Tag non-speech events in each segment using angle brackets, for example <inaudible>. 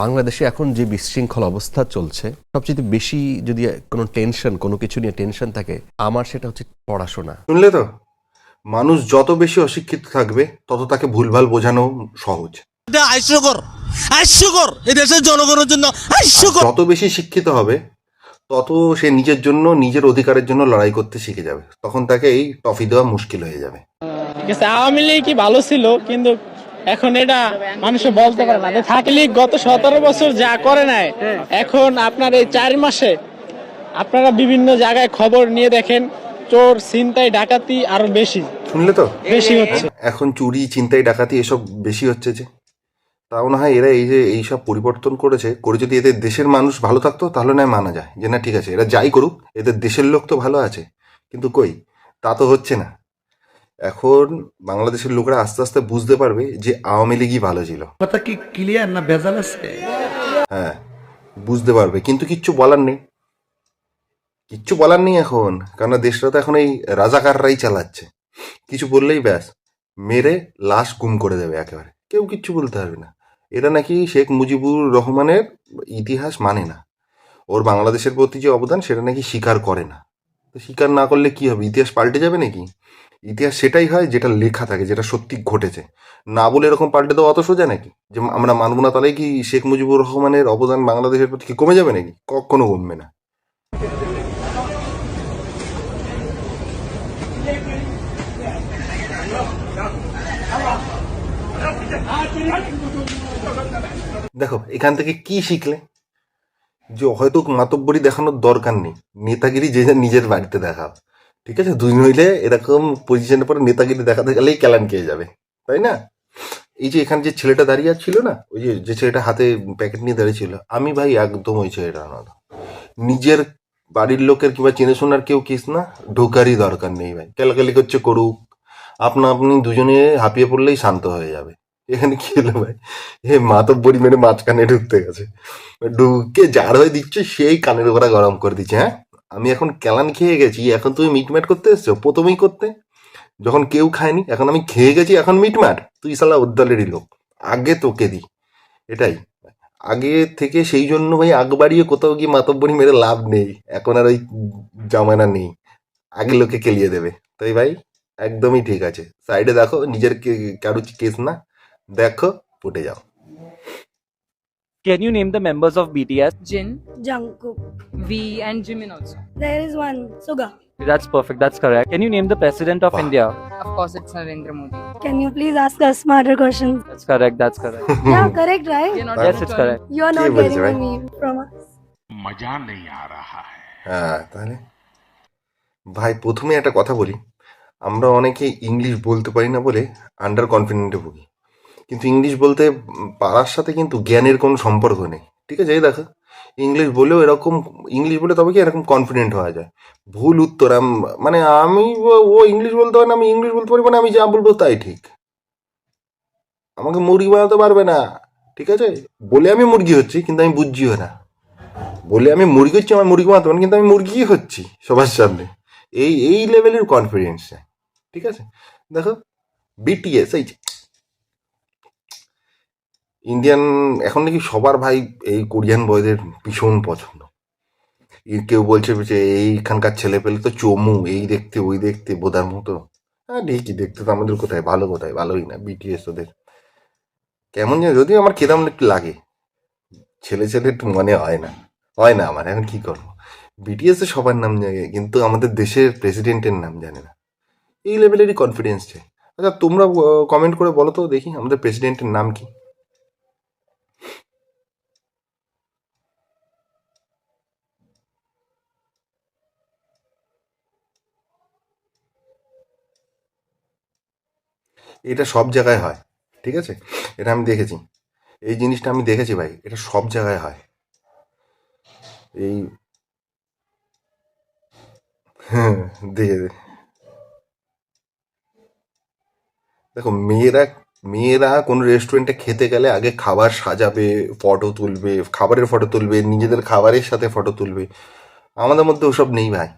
বাংলাদেশে এখন যে বিশৃঙ্খল অবস্থা চলছে সবচেয়ে বেশি যদি কোনো টেনশন কোনো কিছু নিয়ে টেনশন থাকে আমার সেটা হচ্ছে পড়াশোনা। শুনলে তো? মানুষ যত বেশি অশিক্ষিত থাকবে তত তাকে ভুলভাল বোঝানো সহজ। হাস্যকর হাস্যকর এই দেশের জনগণের জন্য হাস্যকর। যত বেশি শিক্ষিত হবে তত সে নিজের জন্য নিজের অধিকারের জন্য লড়াই করতে শিখে যাবে। তখন তাকে এই টফি দেওয়া মুশকিল হয়ে যাবে। ঠিক আছে আওয়ামী লীগ কি ভালো ছিল কিন্তু এখন এটা মানুষে বলতে পারে না। যে থাকি লীগ গত সতেরো বছর যা করে নাই এখন আপনার এই চার মাসে আপনারা বিভিন্ন জায়গায় খবর নিয়ে দেখেন চোর ছিনতাই ডাকাতি আরও বেশি। শুনলে তো? বেশি হচ্ছে। এখন চুরি চিন্তাই ডাকাতি এসব বেশি হচ্ছে যে। তাও না হয় এরা এই যে এইসব পরিবর্তন করেছে করে যদি এদের দেশের মানুষ ভালো থাকতো তাহলে নয় মানা যায়। যে না ঠিক আছে এরা যাই করুক এদের দেশের লোক তো ভালো আছে। কিন্তু কই? তা তো হচ্ছে না। এখন বাংলাদেশের লোকরা আস্তে আস্তে বুঝতে পারবে যে আওয়ামী লীগই ভালো ছিল। কথা কি ক্লিয়ার না ভেজাল আছে? হ্যাঁ বুঝতে পারবে। কিন্তু কিচ্ছু বলার নেই। কিচ্ছু বলার নেই এখন কারণ দেশটা তো এখন এই রাজাকাররাই চালাচ্ছে। কিছু বললেই ব্যাস মেরে লাশ গুম করে দেবে একেবারে। কেউ কিচ্ছু বলতে পারবে না। এটা নাকি শেখ মুজিবুর রহমানের ইতিহাস মানে না। ওর বাংলাদেশের প্রতি যে অবদান সেটা নাকি স্বীকার করে না। তো স্বীকার না করলে কি হবে? ইতিহাস পাল্টে যাবে নাকি? ইতিহাস সেটাই হয় যেটা লেখা থাকে, যেটা সত্যি ঘটেছে। না বলে এরকম পাল্টে দেওয়া অত সোজা নাকি? যে আমরা মানব না, তাহলে কি শেখ মুজিবুর রহমানের অবদান বাংলাদেশের প্রতি কি কমে যাবে নাকি? কখনো কমবে না। দেখো, এখান থেকে কি শিখলে? যে হয়তো মাতব্বরি দেখানোর দরকার নেই। নেতাগিরি যে নিজের বাড়িতে দেখাও। ঠিক আছে? দুই নইলে এরকম পজিশনের পরে নেতাগিরি দেখাতে গেলেই ক্যালান খেয়ে যাবে, তাই না? এই যে এখানে যে ছেলেটা দাঁড়িয়ে ছিল না, ওই যে যে ছেলেটা হাতে প্যাকেট নিয়ে দাঁড়িয়ে ছিল, আমি ভাই একদম ওই ছেলেটা না নিজের বাড়ির লোকের কিংবা চেনাশোনার কেউ কিস না, ঢোকারই দরকার নেই ভাই। কেলাকেলি করছে করুক, আপনা আপনি দুজনে হাঁপিয়ে পড়লেই শান্ত হয়ে যাবে। এখানে কি হলো ভাই? এ মাতব্বরি মেরে মাঝখানে ঢুকতে গেছে। ঢুকে যার হয়ে দিচ্ছে, সেই কানের গোড়া গরম করে দিচ্ছে হ্যাঁ? আমি এখন ক্যালান খেয়ে গেছি, এখন তুমি মিটম্যাট করতে এসছো? প্রথমেই করতে। যখন কেউ খায়নি, এখন আমি খেয়ে গেছি, এখন মিটমাট তুই সালা উদ্দালেরই লোক। আগে তোকে দি এটাই। আগে থেকে সেই জন্য ভাই আগ বাড়িয়ে কোথাও গিয়ে মাতব্বরি মেরে লাভ নেই। এখন আর ওই জামানা নেই। আগে লোকে কেলিয়ে দেবে। তাই ভাই, একদমই ঠিক আছে। সাইডে দেখো, নিজের কারও কেস না। দেখো, ফুটে যাও। Can you name the members of BTS? Jin, Jungkook. V, and Jimin also. There is one Suga. That's perfect. That's correct. Can you name the president of Wow. India? Of course, it's Narendra Modi. Can you please ask us smarter questions? That's correct. That's correct. yeah, correct, right? You're not yes, it's correct. You are not was getting right. the meme from us. হ্যাঁ তাহলে ভাই প্রথমে একটা কথা বলি আমরা অনেকে English বলতে পারি না বলে আন্ডার কনফিডেন্টে ভুগি কিন্তু ইংলিশ বলতে পারার সাথে কিন্তু জ্ঞানের কোনো সম্পর্ক নেই। ঠিক আছে? এই দেখো। ইংলিশ বলেও এরকম, ইংলিশ বলে তবে কি এরকম কনফিডেন্ট হওয়া যায়? ভুল উত্তর মানে আমি ও- ইংলিশ বলতে পারে না, আমি ইংলিশ বলতে পারি মানে আমি যা বলব তাই ঠিক। আমাকে মুরগি বানাতে পারবে না। ঠিক আছে? বলে আমি মুরগি হচ্ছি, কিন্তু আমি বুঝছিও না। বলে আমি মুরগি হচ্ছি, আমার মুরগি বানাতে পারি কিন্তু আমি মুরগি হচ্ছি সবার সামনে। এই এই লেভেলের কনফিডেন্স ঠিক আছে? দেখো? বিটিএস এই ইন্ডিয়ান এখন নাকি সবার ভাই এই কোরিয়ান বয়দের ভীষণ পছন্দ। কেউ বলছে যে এইখানকার ছেলে পেলে তো চমু, এই দেখতে, ওই দেখতে, বোধার মতো। হ্যাঁ ঠিকই, দেখতে তো আমাদের কোথায়, ভালো কোথায়, ভালোই না বিটিএস ওদের। কেমন যেন, যদিও আমার কেরাম একটু লাগে। ছেলে ছেলে একটু মনে হয় না হয় না আমার, এখন কি করব? বিটিএস তো সবার নাম জানে, কিন্তু আমাদের দেশের প্রেসিডেন্টের নাম জানে না। এই লেভেলেরই কনফিডেন্স চাই। আচ্ছা তোমরা কমেন্ট করে বলো তো, দেখি আমাদের প্রেসিডেন্টের নাম কি। এটা সব জায়গায় হয়, ঠিক আছে? এটা আমি দেখেছি। এই জিনিসটা আমি দেখেছি ভাই, এটা সব জায়গায় হয়। এই হ্যাঁ <laughs> দেখে। দেখো, মেয়েরা মেয়েরা কোনো রেস্টুরেন্টে খেতে গেলে আগে খাবার সাজাবে ফটো তুলবে, খাবারের ফটো তুলবে, নিজেদের খাবারের সাথে ফটো তুলবে। আমাদের মধ্যে ওসব নেই ভাই।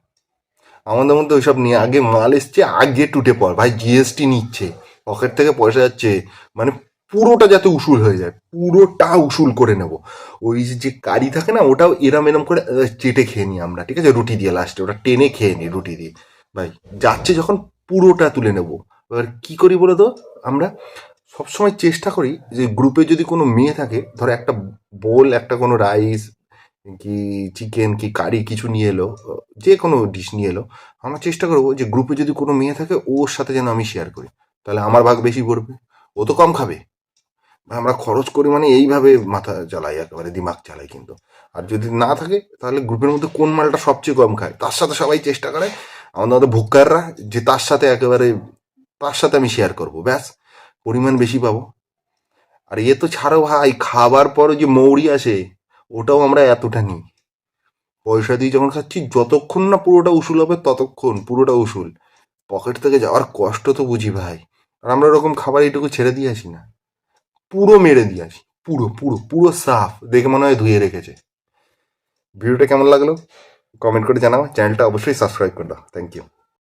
আমাদের মধ্যে ওইসব নিয়ে আগে মাল এসছে, আগে টুটে পড়। ভাই জিএসটি নিচ্ছে। পকেট থেকে পয়সা যাচ্ছে মানে পুরোটা যাতে উসুল হয়ে যায়, পুরোটা উসুল করে নেব। ওই যে- কারি থাকে না, ওটাও এরম এরম করে চেটে খেয়ে নিই আমরা, ঠিক আছে? রুটি দিয়ে লাস্টে ওটা টেনে খেয়ে নিই রুটি দিয়ে। ভাই, যাচ্ছে যখন পুরোটা তুলে নেব। এবার কি করি বলো তো? আমরা সবসময় চেষ্টা করি যে গ্রুপে যদি কোনো মেয়ে থাকে, ধরো একটা বোল, একটা কোনো রাইস কি চিকেন কি কারি, কিছু নিয়ে এলো, যে কোনো ডিশ নিয়ে এলো, আমরা চেষ্টা করব যে গ্রুপে যদি কোনো মেয়ে থাকে, ওর সাথে যেন আমি শেয়ার করি। তাহলে আমার ভাগ বেশি পড়বে? ও তো কম খাবে। আমরা খরচ করি মানে এইভাবে মাথা চালাই একেবারে দিমাগ চালাই কিন্তু। আর যদি না থাকে, তাহলে গ্রুপের মধ্যে কোন মালটা সবচেয়ে কম খায়? তার সাথে সবাই চেষ্টা করে, আমাদের মধ্যে ভুক্কাররা যে তার সাথে একেবারে, তার সাথে আমি শেয়ার করব, ব্যাস। পরিমাণ বেশি পাবো। আর এ তো ছাড়ো ভাই, খাবার পরে যে মৌরি আসে, ওটাও আমরা এতটা নিই। পয়সা দিয়ে যখন খাচ্ছি, যতক্ষণ না পুরোটা উসুল হবে, ততক্ষণ পুরোটা উসুল। পকেট থেকে যাওয়ার কষ্ট তো বুঝি ভাই। আর আমরা ওরকম খাবার এইটুকু ছেড়ে দিয়ে আসি না। পুরো মেরে দিয়ে আসি। পুরো পুরো পুরো সাফ। দেখে মনে হয় ধুয়ে রেখেছে। ভিডিওটা কেমন লাগল? কমেন্ট করে জানাও। চ্যানেলটা অবশ্যই সাবস্ক্রাইব করে দাও। Thank you